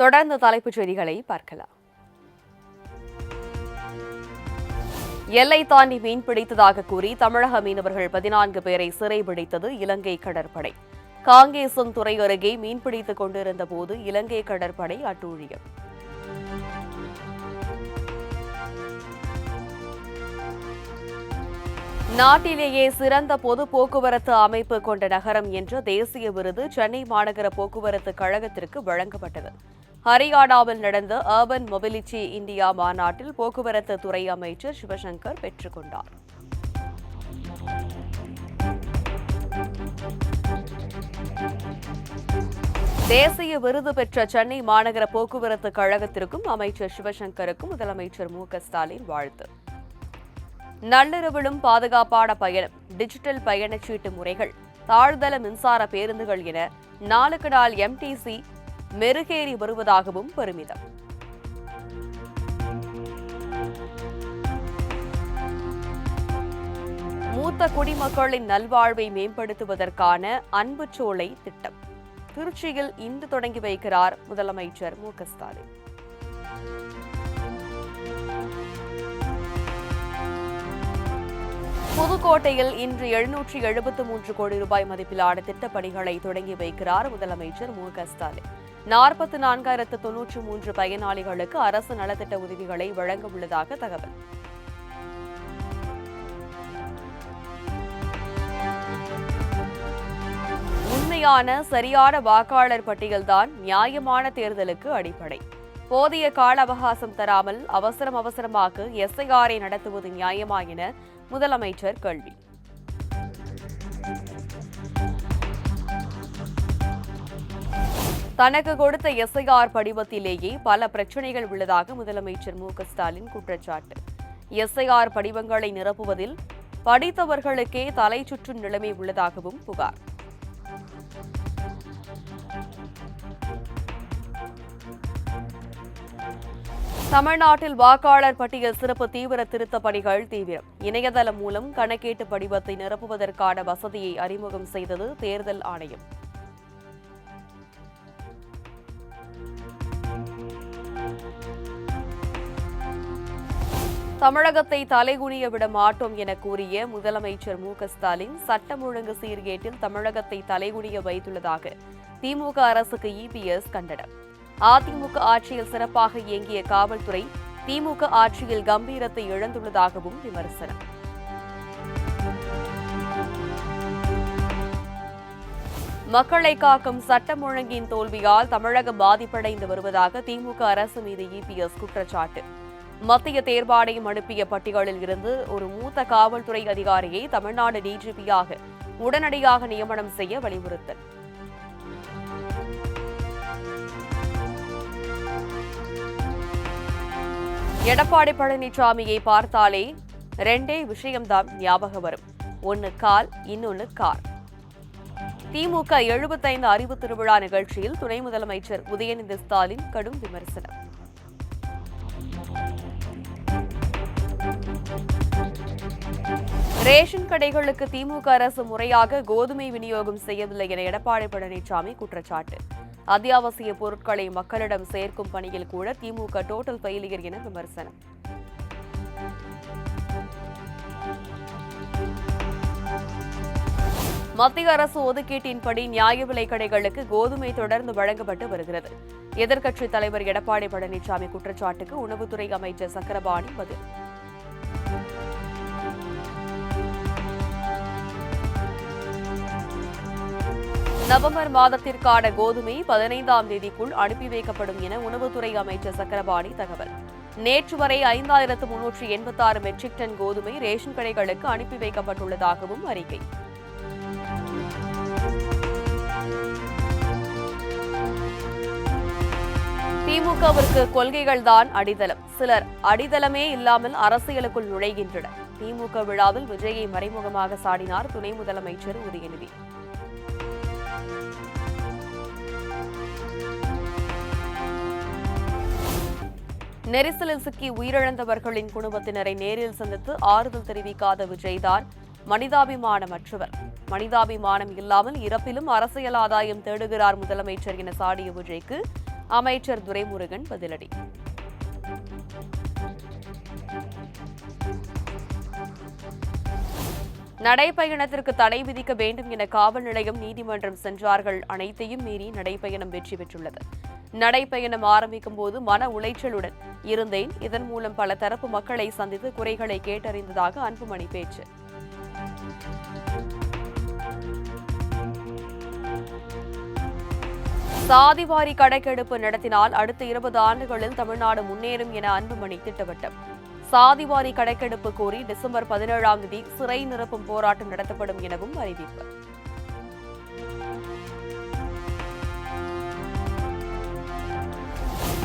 தொடர்ந்து தலைப்புச் செய்திகளை பார்க்கலாம். எல்லை தாண்டி மீன் பிடித்ததாக கூறி தமிழக மீனவர்கள் பதினான்கு பேரை சிறைபிடித்தது இலங்கை கடற்படை. காங்கேசன் துறை அருகே மீன்பிடித்துக் கொண்டிருந்த போது இலங்கை கடற்படை அட்டூழியம். நாட்டிலேயே சிறந்த பொது போக்குவரத்து அமைப்பு கொண்ட நகரம் என்ற தேசிய விருது சென்னை மாநகர போக்குவரத்து கழகத்திற்கு வழங்கப்பட்டது. ஹரியானாவில் நடந்த அர்பன் மொபிலிட்டி இந்தியா மாநாட்டில் போக்குவரத்து துறை அமைச்சர் சிவசங்கர் பெற்றுக் கொண்டார். தேசிய விருது பெற்ற சென்னை மாநகர போக்குவரத்து கழகத்திற்கும் அமைச்சர் சிவசங்கருக்கும் முதலமைச்சர் மு க ஸ்டாலின் வாழ்த்து. நள்ளிரவிலும் பாதுகாப்பான பயணம் டிஜிட்டல் பயணச்சீட்டு முறைகள் தாழ்தள மின்சார பேருந்துகள் என நாளுக்கு நாள் எம்டிசி மெருகேறி வருவதாகவும் பெருமிதம். மூத்த குடிமக்களின் நல்வாழ்வை மேம்படுத்துவதற்கான அன்பு சோலை திட்டம். திருச்சியில் இன்று தொடங்கி வைக்கிறார் முதலமைச்சர் மு. க. ஸ்டாலின். புதுக்கோட்டையில் இன்று எழுநூற்றி எழுபத்து மூன்று கோடி ரூபாய் மதிப்பிலான திட்டப்பணிகளை தொடங்கி வைக்கிறார் முதலமைச்சர் மு. க. ஸ்டாலின். நாற்பத்தி நான்காயிரத்து தொன்னூற்று மூன்று பயனாளிகளுக்கு அரசு நலத்திட்ட உதவிகளை வழங்க உள்ளதாக தகவல். உண்மையான சரியான வாக்காளர் பட்டியல்தான் நியாயமான தேர்தலுக்கு அடிப்படை. போதிய கால அவகாசம் தராமல் அவசரம் அவசரமாக எஸ்ஐஆரை நடத்துவது நியாயமா என முதலமைச்சர் கேள்வி. தனக்கு கொடுத்த எஸ்ஐஆர் படிவத்திலேயே பல பிரச்சனைகள் உள்ளதாக முதலமைச்சர் மு க ஸ்டாலின் குற்றச்சாட்டு. எஸ்ஐஆர் படிவங்களை நிரப்புவதில் படித்தவர்களுக்கே தலை சுற்றும் நிலைமை உள்ளதாகவும் புகார். தமிழ்நாட்டில் வாக்காளர் பட்டியல் சிறப்பு தீவிர திருத்த பணிகள் தீவிரம். இணையதளம் மூலம் கணக்கீட்டு படிவத்தை நிரப்புவதற்கான வசதியை அறிமுகம் செய்தது தேர்தல் ஆணையம். தமிழகத்தை தலைகுனிய விட மாட்டோம் என கூறிய முதலமைச்சர் மு க ஸ்டாலின் சட்டம் ஒழுங்கு சீர்கேட்டில் தமிழகத்தை தலைகுனிய வைத்துள்ளதாக திமுக அரசுக்கு இபிஎஸ் கண்டனம். அதிமுக ஆட்சியில் சிறப்பாக இயங்கிய காவல்துறை திமுக ஆட்சியில் கம்பீரத்தை இழந்துள்ளதாகவும் விமர்சனம். மக்களை காக்கும் சட்டம் ஒழுங்கின் தோல்வியால் தமிழகம் பாதிப்படைந்து வருவதாக திமுக அரசு மீது இபிஎஸ் குற்றச்சாட்டு. மத்திய தேர்வாணையம் அனுப்பிய பட்டியலில் இருந்து ஒரு மூத்த காவல்துறை அதிகாரியை தமிழ்நாடு டிஜிபியாக உடனடியாக நியமனம் செய்ய வலியுறுத்தல். எடப்பாடி பழனிசாமியை பார்த்தாலே ரெண்டே விஷயம்தான் ஞாபகம் வரும். ஒன்னு கால் இன்னொன்னு கார். திமுக எழுபத்தைந்து அறிவு திருவிழா நிகழ்ச்சியில் துணை முதலமைச்சர் உதயநிதி ஸ்டாலின் கடும் விமர்சனம். ரேஷன் கடைகளுக்கு திமுக அரசு முறையாக கோதுமை விநியோகம் செய்யவில்லை என எடப்பாடி பழனிசாமி குற்றச்சாட்டு. அத்தியாவசிய பொருட்களை மக்களிடம் சேர்க்கும் பணியில் கூட திமுக டோட்டல் ஃபெயிலியர் என விமர்சனம். மத்திய அரசு ஒதுக்கீட்டின்படி நியாய விலை கடைகளுக்கு கோதுமை தொடர்ந்து வழங்கப்பட்டு வருகிறது. எதிர்க்கட்சித் தலைவர் எடப்பாடி பழனிசாமி குற்றச்சாட்டுக்கு உணவுத்துறை அமைச்சர் சக்கரபாணி பதில். நவம்பர் மாதத்திற்கான கோதுமை பதினைந்தாம் தேதிக்குள் அனுப்பி வைக்கப்படும் என உணவுத்துறை அமைச்சர் சக்கரபாணி தகவல். நேற்று வரை ஐந்தாயிரத்து முன்னூற்றி எண்பத்தாறு மெட்ரிக் டன் கோதுமை ரேஷன் கடைகளுக்கு அனுப்பி வைக்கப்பட்டுள்ளதாகவும் அறிக்கை. திமுகவிற்கு கொள்கைகள்தான் அடித்தளம். சிலர் அடித்தளமே இல்லாமல் அரசியலுக்குள் நுழைகின்றனர். திமுக விழாவில் விஜயை மறைமுகமாக சாடினார் துணை முதலமைச்சர் உதயநிதி. நெரிசலில் சிக்கி உயிரிழந்தவர்களின் குடும்பத்தினரை நேரில் சந்தித்து ஆறுதல் தெரிவிக்காத விஜய்தான் மனிதாபிமானமற்றவர் மனிதாபிமானம் இல்லாமல் இறப்பிலும் அரசியல் ஆதாயம் தேடுகிறார் முதலமைச்சர் என சாடிய விஜய்க்கு அமைச்சர் துரைமுருகன் பதிலடி. நடைப்பயணத்திற்கு தடை விதிக்க வேண்டும் என காவல் நிலையம் நீதிமன்றம் சென்றார்கள் அனைத்தையும் மீறி நடைப்பயணம் வெற்றி பெற்றுள்ளது. நடைப்பயணம் ஆரம்பிக்கும் போது மன உளைச்சலுடன் இருந்தேன். இதன் மூலம் பல தரப்பு மக்களை சந்தித்து குறைகளை கேட்டறிந்ததாக அன்புமணி பேச்சு. சாதிவாரி கணக்கெடுப்பு நடத்தினால் அடுத்த இருபது ஆண்டுகளில் தமிழ்நாடு முன்னேறும் என அன்புமணி திட்டவட்டம். சாதிவாரி கணக்கெடுப்பு கோரி டிசம்பர் பதினேழாம் தேதி சிறை நிரப்பும் போராட்டம் நடத்தப்படும் எனவும் அறிவிப்பு.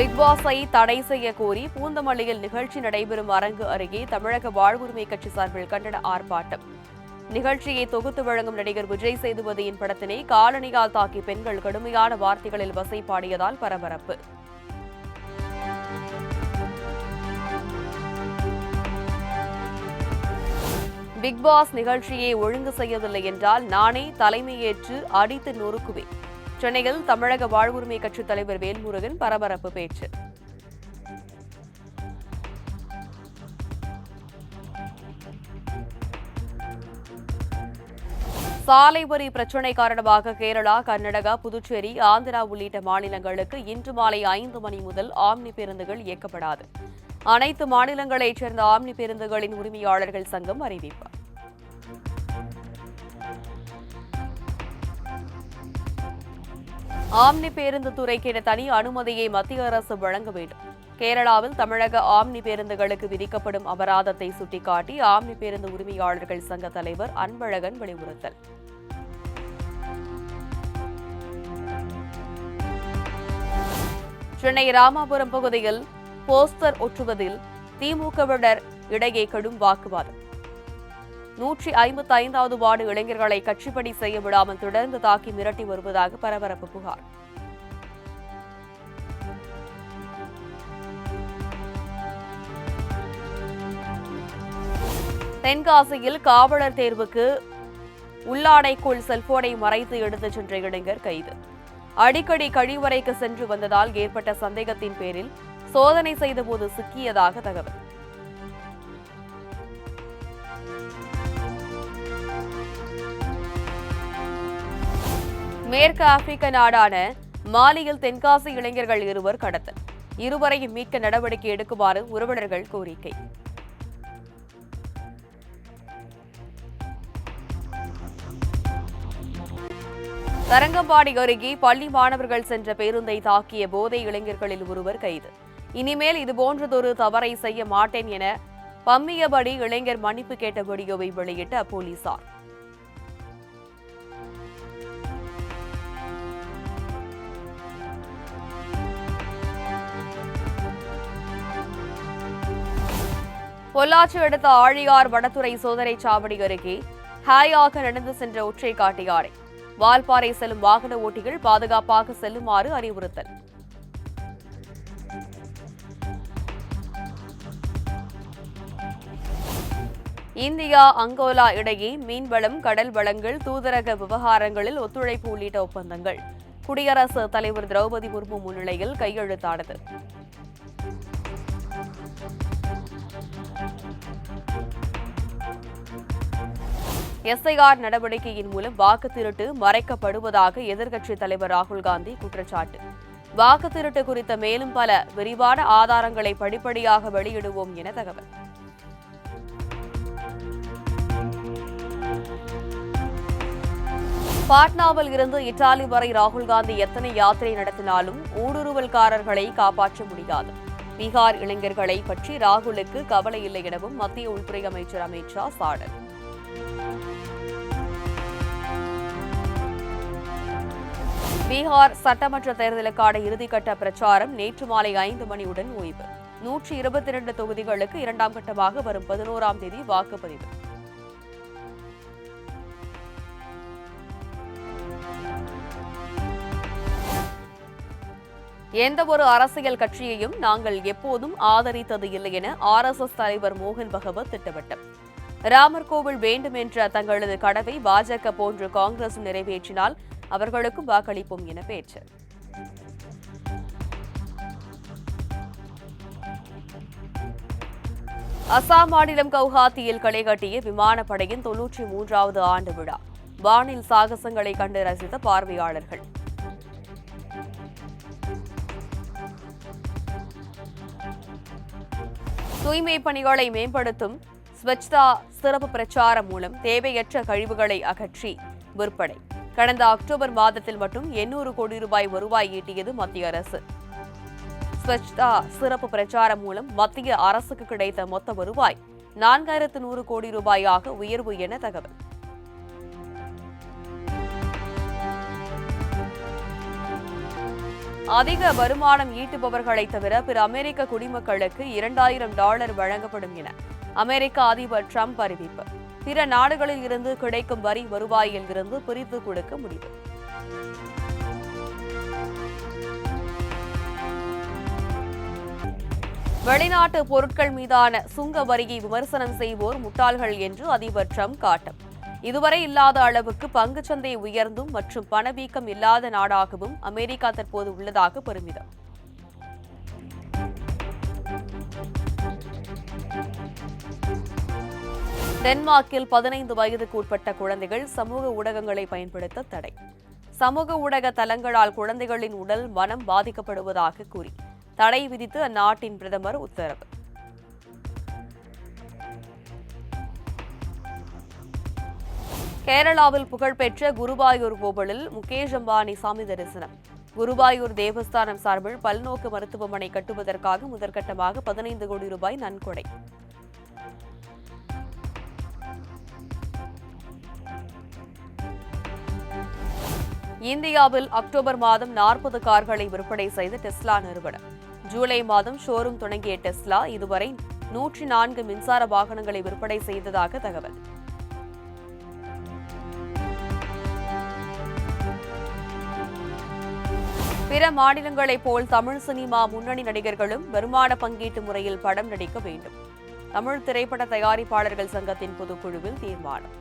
பிக்பாஸை தடை செய்ய கோரி பூந்தமல்லியில் நிகழ்ச்சி நடைபெறும் அரங்கு அருகே தமிழக வாழ்வுரிமை கட்சி சார்பில் கண்டன ஆர்ப்பாட்டம். நிகழ்ச்சியை தொகுத்து வழங்கும் நடிகர் விஜய் சேதுபதியின் படத்தினை காலணியால் தாக்கி பெண்கள் கடுமையான வார்த்தைகளில் வசை பாடியதால் பரபரப்பு. பிக் பாஸ் நிகழ்ச்சியை ஒழுங்கு செய்யவில்லை என்றால் நானே தலைமையேற்று அடித்து நொறுக்குவேன். சென்னையில் தமிழக வாழ்வுரிமை கட்சித் தலைவர் வேல்முருகன் பரபரப்பு பேச்சு. சாலை வரி பிரச்சினை காரணமாக கேரளா கர்நாடகா புதுச்சேரி ஆந்திரா உள்ளிட்ட மாநிலங்களுக்கு இன்று மாலை ஐந்து மணி முதல் ஆம்னி பேருந்துகள் இயக்கப்படாது. அனைத்து மாநிலங்களைச் சேர்ந்த ஆம்னி பேருந்துகளின் உரிமையாளர்கள் சங்கம் அறிவிப்பு. ஆம்னி பேருந்து துறைக்கென தனி அனுமதியை மத்திய அரசு வழங்க வேண்டும். கேரளாவில் தமிழக ஆம்னி பேருந்துகளுக்கு விதிக்கப்படும் அபராதத்தை சுட்டிக்காட்டி ஆம்னி பேருந்து உரிமையாளர்கள் சங்க தலைவர் அன்பழகன் வலியுறுத்தல். சென்னை ராமாபுரம் பகுதியில் போஸ்டர் ஒற்றுவதில் திமுகவினர் இடையே கடும் வாக்குவாதம். நூற்றி ஐம்பத்தி ஐந்தாவது வார்டு இளைஞர்களை கட்சிப்படி செய்ய விடாமல் தொடர்ந்து தாக்கி மிரட்டி வருவதாக பரபரப்பு புகார். தென்காசியில் காவலர் தேர்வுக்கு உள்ளாடைக்குள் செல்போனை மறைத்து எடுத்துச் சென்ற இளைஞர் கைது. அடிக்கடி கழிவறைக்கு சென்று வந்ததால் ஏற்பட்ட சந்தேகத்தின் பேரில் சோதனை செய்தபோது சிக்கியதாக தகவல். மேற்கு ஆப்பிரிக்க நாடான மாலியில் தென்காசி இளைஞர்கள் இருவர் கடத்தல். இருவரையும் மீட்க நடவடிக்கை எடுக்குமாறு உறவினர்கள் கோரிக்கை. தரங்கம்பாடி அருகே பள்ளி மாணவர்கள் சென்ற பேருந்தை தாக்கிய போதை இளைஞர்களில் ஒருவர் கைது. இனிமேல் இதுபோன்றதொரு தவறை செய்ய மாட்டேன் என பம்மியபடி இளைஞர் மன்னிப்பு கேட்ட வீடியோவை வெளியிட்ட போலீசார். பொள்ளாச்சி அடுத்த ஆழியார் வடத்துறை சோதனை சாவடி அருகே ஹாயாக நடந்து சென்ற ஒற்றை காட்டு யானை. வால்பாறை செல்லும் வாகன ஓட்டிகள் பாதுகாப்பாக செல்லுமாறு அறிவுறுத்தல். இந்தியா அங்கோலா இடையே மீன்வளம் கடல் வளங்கள் தூதரக விவகாரங்களில் ஒத்துழைப்பு உள்ளிட்ட ஒப்பந்தங்கள். குடியரசுத் தலைவர் திரௌபதி முர்மு முன்னிலையில் கையெழுத்தானது. எஸ்ஐஆர் நடவடிக்கையின் மூலம் வாக்கு திருட்டு மறைக்கப்படுவதாக எதிர்க்கட்சித் தலைவர் ராகுல் காந்தி குற்றச்சாட்டு. வாக்கு திருட்டு குறித்த மேலும் பல விரிவான ஆதாரங்களை படிப்படியாக வெளியிடுவோம் என தகவல். பாட்னாவில் இருந்து இத்தாலி வரை ராகுல் காந்தி எத்தனை யாத்திரை நடத்தினாலும் ஊடுருவல்காரர்களை காப்பாற்ற முடியாது. பீகார் இளைஞர்களை பற்றி ராகுலுக்கு கவலை இல்லை எனவும் மத்திய உள்துறை அமைச்சர் அமித் ஷா சாடல். பீகார் சட்டமன்ற தேர்தலுக்கான இறுதிக்கட்ட பிரச்சாரம் நேற்று மாலை ஐந்து மணியுடன் ஓய்வு. நூற்றி இருபத்தி இரண்டு தொகுதிகளுக்கு இரண்டாம் கட்டமாக வரும் பதினோராம் தேதி வாக்குப்பதிவு. எந்த ஒரு அரசியல் கட்சியையும் நாங்கள் எப்போதும் ஆதரித்தது இல்லை என ஆர்எஸ்எஸ் தலைவர் மோகன் பகவத் திட்டவட்டம் ராமர் கோவில் வேண்டும் என்ற தங்களது கடவை பாஜக போன்று காங்கிரஸ் நிறைவேற்றினால் அவர்களுக்கும் வாக்களிப்போம் என பேச்சு. அசாம் மாநிலம் கவுஹாத்தியில் களை கட்டிய விமானப்படையின் தொன்னூற்றி மூன்றாவது ஆண்டு விழா. வானில் சாகசங்களை கண்டு ரசித்த பார்வையாளர்கள். தூய்மை பணிகளை மேம்படுத்தும் ஸ்வச்தா சிறப்பு பிரச்சாரம் மூலம் தேவையற்ற கழிவுகளை அகற்றி விற்பனை. கடந்த அக்டோபர் மாதத்தில் மட்டும் எண்ணூறு கோடி ரூபாய் வருவாய் ஈட்டியது மத்திய அரசு. ஸ்வச்தா சிறப்பு பிரச்சாரம் மூலம் மத்திய அரசுக்கு கிடைத்த மொத்த வருவாய் நான்காயிரத்து நூறு கோடி ரூபாயாக உயர்வு என தகவல். அதிக வருமானம் ஈட்டுபவர்களை தவிர பிற அமெரிக்க குடிமக்களுக்கு இரண்டாயிரம் டாலர் வழங்கப்படும் என அமெரிக்க அதிபர் ட்ரம்ப் அறிவிப்பு. பிற நாடுகளில் இருந்து கிடைக்கும் வரி வருவாயில் இருந்து பிரித்து கொடுக்க முடியும். வெளிநாட்டு பொருட்கள் மீதான சுங்க வரியை விமர்சனம் செய்வோர் முட்டாள்கள் என்று அதிபர் ட்ரம்ப் காட்டம். இதுவரை இல்லாத அளவுக்கு பங்குச்சந்தை உயர்ந்தும் மற்றும் பணவீக்கம் இல்லாத நாடாகவும் அமெரிக்கா தற்போது உள்ளதாக பெருமிதம். டென்மார்க்கில் பதினைந்து வயதுக்கு உட்பட்ட குழந்தைகள் சமூக ஊடகங்களை பயன்படுத்த தடை. சமூக ஊடக தளங்களால் குழந்தைகளின் உடல் மனம் பாதிக்கப்படுவதாக கூறி தடை விதித்து அந்நாட்டின் பிரதமர் உத்தரவு. கேரளாவில் புகழ்பெற்ற குருபாயூர் கோவிலில் முகேஷ் அம்பானி சாமி தரிசனம். குருபாயூர் தேவஸ்தானம் சார்பில் பல்நோக்கு மருத்துவமனை கட்டுவதற்காக முதற்கட்டமாக பதினைந்து கோடி ரூபாய் நன்கொடை. இந்தியாவில் அக்டோபர் மாதம் நாற்பது கார்களை விற்பனை செய்த டெஸ்லா நிறுவனம். ஜூலை மாதம் ஷோரூம் தொடங்கிய டெஸ்லா இதுவரை நூற்றி நான்கு மின்சார வாகனங்களை விற்பனை செய்ததாக தகவல். பிற மாநிலங்களைப் போல் தமிழ் சினிமா முன்னணி நடிகர்களும் வருமான பங்கீட்டு முறையில் படம் நடிக்க வேண்டும். தமிழ் திரைப்பட தயாரிப்பாளர்கள் சங்கத்தின் பொதுக்குழுவில் தீர்மானம்.